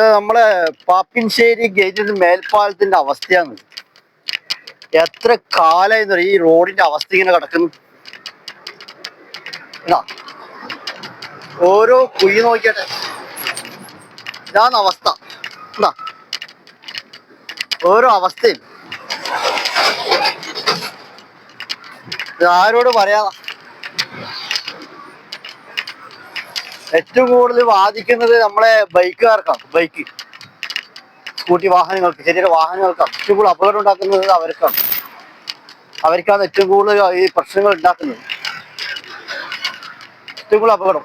നമ്മളെ പാപ്പിൻശ്ശേരി ഗേറ്റിന്റെ മേൽപ്പാലത്തിന്റെ അവസ്ഥയാണ്. എത്ര കാലായി ഈ റോഡിന്റെ അവസ്ഥ ഇങ്ങനെ കിടക്കുന്നു. ഓരോ കുഴി നോക്കിയട്ടെ. ഇതാണ് അവസ്ഥ. എന്താ ഓരോ അവസ്ഥയും. ഇത് ആരോട് പറയാ ഏറ്റവും കൂടുതൽ ബാധിക്കുന്നത് നമ്മളെ ബൈക്കുകാർക്കാണ്. ബൈക്ക്. സ്കൂട്ടി വാഹനങ്ങൾക്ക് ചെറിയ വാഹനങ്ങൾക്കാണ്. ഏറ്റവും കൂടുതൽ അപകടം ഉണ്ടാക്കുന്നത് അവർക്കാണ്. അവർക്കാണ് ഏറ്റവും കൂടുതൽ ഈ പ്രശ്നങ്ങൾ ഉണ്ടാക്കുന്നത്. ഏറ്റവും കൂടുതൽ അപകടം.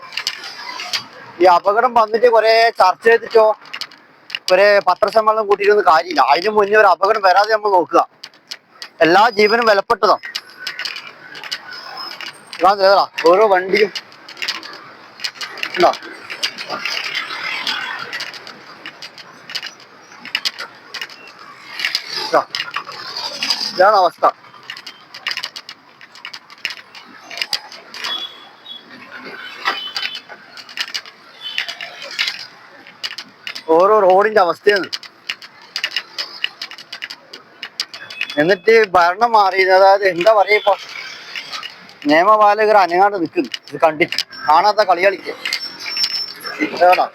ഈ അപകടം വന്നിട്ട് കുറെ ചർച്ച ചെയ്തിട്ടോ കുറെ പത്രസമ്മേളനം കൂട്ടിയിരുന്ന കാര്യമില്ല. അതിന് മുന്നേ ഒരു അപകടം വരാതെ നമ്മൾ നോക്കുക. എല്ലാ ജീവനും വിലപ്പെട്ടതാണ്. ഓരോ വണ്ടിയും ഉണ്ടോ ഇതാ. ഇതാണ് അവസ്ഥ. ഓരോ റോഡിന്റെ അവസ്ഥയാണ്. എന്നിട്ട് ഭരണം മാറിയത് അതായത് എന്താ പറയാ ഇപ്പൊ? നിയമപാലകർ അനങ്ങാണ്ട് നിൽക്കുന്നു. ഇത് കണ്ടിട്ട്. കാണാത്ത കളി കളിക്കുക ഇതാ.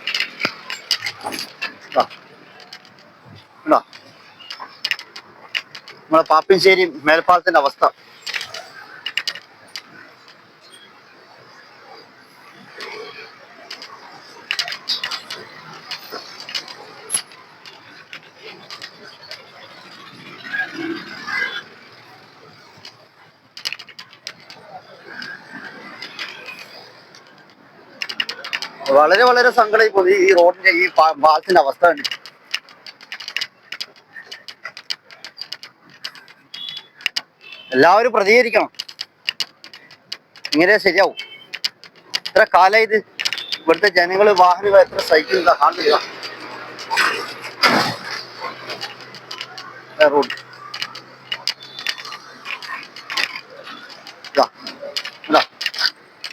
നമ്മളെ പാപ്പിൻശ്ശേരി മേൽപ്പാലത്തിന്റെ അവസ്ഥ. വളരെ വളരെ സങ്കടമായി പോയി. ഈ റോഡിന്റെ ഈ ഭാഗത്തിന്റെ അവസ്ഥ എല്ലാവരും പ്രതികരിക്കണം. ഇങ്ങനെ ശരിയാവും. എത്ര കാലം ഇത് ഇവിടുത്തെ ജനങ്ങൾ വാഹനങ്ങൾ എത്ര സൈക്കിൾ കാണുന്നില്ല റോഡ്.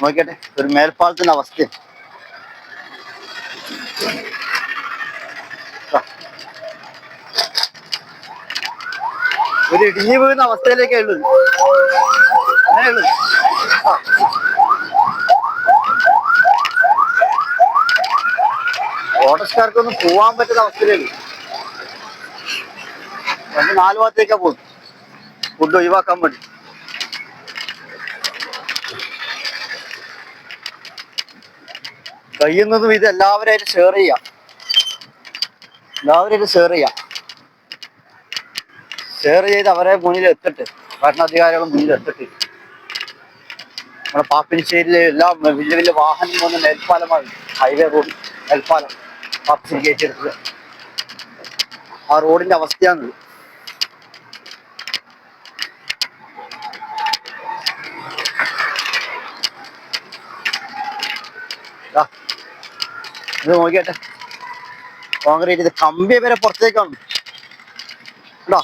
നോക്കട്ടെ ഒരു മേൽപ്പാലത്തിന്റെ അവസ്ഥ ഒരു ഇടിഞ്ഞു വീഴുന്ന അവസ്ഥയിലേക്കേ ഉള്ളൂ. അങ്ങനെ ഉള്ളു. ആ. ഓട്ടോക്കാർക്കൊന്നും പോവാൻ പറ്റുന്ന അവസ്ഥയിലുള്ളൂ രണ്ട് നാല് ഭാഗത്തേക്കാ പോകും ഫുഡ് ഒഴിവാക്കാൻ വേണ്ടി. കഴിയുന്നതും ഇത് എല്ലാവരായിട്ട് ഷെയർ ചെയ്യാം. എല്ലാവരും ഷെയർ ചെയ്യാം. ഷെയർ ചെയ്ത് അവരെ മുന്നിൽ എത്തട്ടെ ഭരണാധികാരികളും മുന്നിൽ എത്തട്ടെ. നമ്മുടെ പാപ്പിനിശ്ശേരിയിലെ എല്ലാ വലിയ വലിയ വാഹനം പോകുന്ന നെൽപ്പാലമാണ് ഹൈവേ റോഡ് മേൽപ്പാലം പാപ്പിശ്ശേരി കയറ്റി എടുത്തത് ആ റോഡിന്റെ അവസ്ഥയാണ് ഇത് നോക്കിയാട്ടെ. കോൺക്രീറ്റ് ഇത് കമ്പി വരെ പുറത്തേക്കാണ്. കേട്ടോ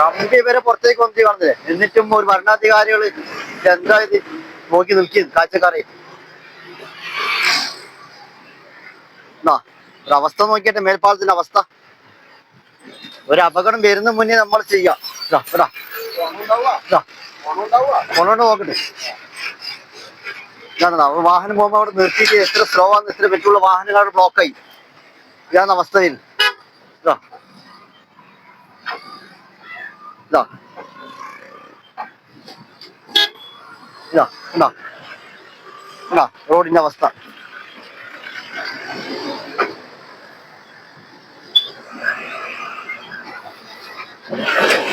കമ്പി വരെ പുറത്തേക്ക് വന്ന് കാണുന്നില്ലേ? എന്നിട്ടും ഒരു ഭരണാധികാരികൾ എന്താ ഇത് നോക്കി നിൽക്കി കാഴ്ചക്കാരെ? അവസ്ഥ നോക്കിയിട്ട് മേൽപ്പാലത്തിന്റെ അവസ്ഥ. ഒരു അപകടം വരുന്ന മുന്നേ നമ്മൾ ചെയ്യാം. ഇതാണ് വാഹനം പോകുമ്പോൾ അവിടെ നിർത്തിയിട്ട് എത്ര സ്ലോ ആണ് എത്ര പറ്റുള്ള വാഹനങ്ങൾ അവിടെ ബ്ലോക്കായി ഇതാണ് അവസ്ഥയിൽ. റോഡിന്റെ അവസ്ഥ.